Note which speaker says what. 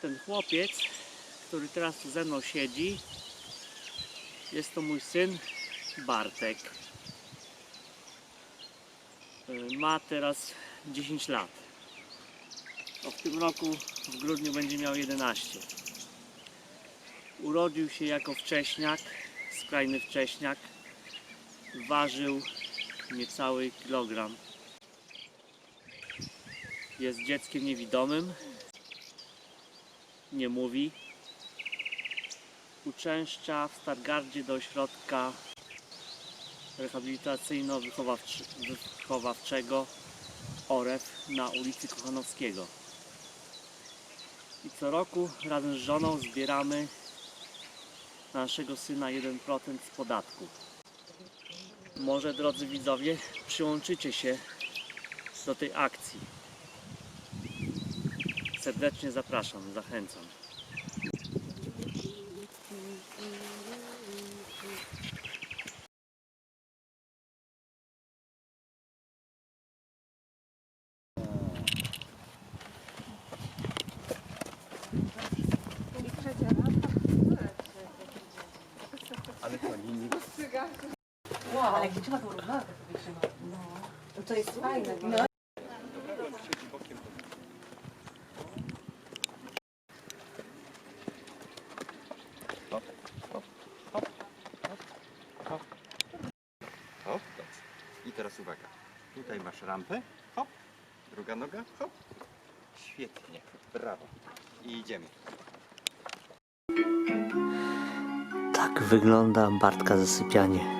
Speaker 1: ten chłopiec, który teraz ze mną siedzi, jest to mój syn Bartek. Y, Ma teraz 10 lat. No w tym roku w grudniu będzie miał 11. Urodził się jako wcześniak, skrajny wcześniak. Ważył niecały kilogram. Jest dzieckiem niewidomym. Nie mówi. Uczęszcza w Stargardzie do ośrodka rehabilitacyjno-wychowawczego OREF na ulicy Kochanowskiego. I co roku razem z żoną zbieramy na naszego syna 1% z podatku. Może drodzy widzowie, przyłączycie się do tej akcji. Serdecznie zapraszam, zachęcam.
Speaker 2: Ale linii.
Speaker 3: Ale jak trzeba to równowagę. No. To jest fajne. No.
Speaker 2: Hop, hop, hop, hop, hop. Hop, dobrze. I teraz uwaga. Tutaj masz rampę. Hop. Druga noga. Hop. Świetnie. Brawo. I idziemy.
Speaker 1: Tak wygląda Bartka zasypianie.